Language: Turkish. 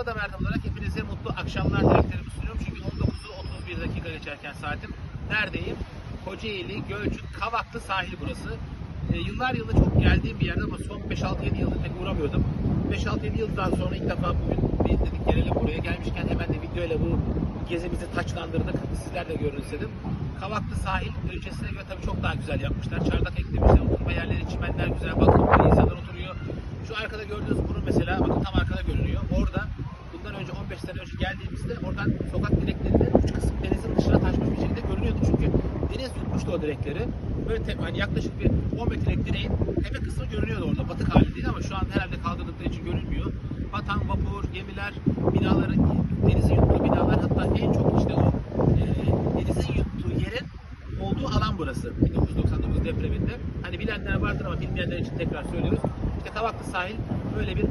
Bu arada Merdan olarak hepinize mutlu akşamlar dileklerimi sunuyorum. Çünkü 19'u 31 dakika geçerken saatim. Neredeyim? Kocaeli, Gölcük, Kavaklı sahil burası. E, yıllar yılı çok geldiğim bir yerde ama son 5-6-7 yıldır pek uğramıyordum. 5-6-7 yıldan sonra ilk defa bugün bir dedik gelelim buraya. Gelmişken hemen de videoyla bu gezimizi taçlandırdık. Sizler de görün istedim. Kavaklı sahil ölçesine göre tabii çok daha güzel yapmışlar. Çardak eklemişler, oturma yerleri, çimenler güzel, bakımlı, insanlar oturuyor. Şu arkada gördüğünüz kuru mesela, bakın tam arkada görünüyor. Orada geldiğimizde oradan sokak direklerinin uç kısım denizin dışına taşmış bir şekilde görünüyordu. Çünkü deniz yutmuştu o direkleri. Böyle te- hani yaklaşık bir 10 metrelik direğin tepe kısmı görünüyordu orada. Batık hali değil ama şu an herhalde kaldırdıkları için görünmüyor. Batan vapur, gemiler, binaların, denizin yuttuğu binalar hatta en çok işte o e, denizin yuttuğu yerin olduğu alan burası. 1999 depreminde. Hani bilenler vardır ama bilmeyenler için tekrar söylüyoruz. İşte Kavaklı sahil böyle bir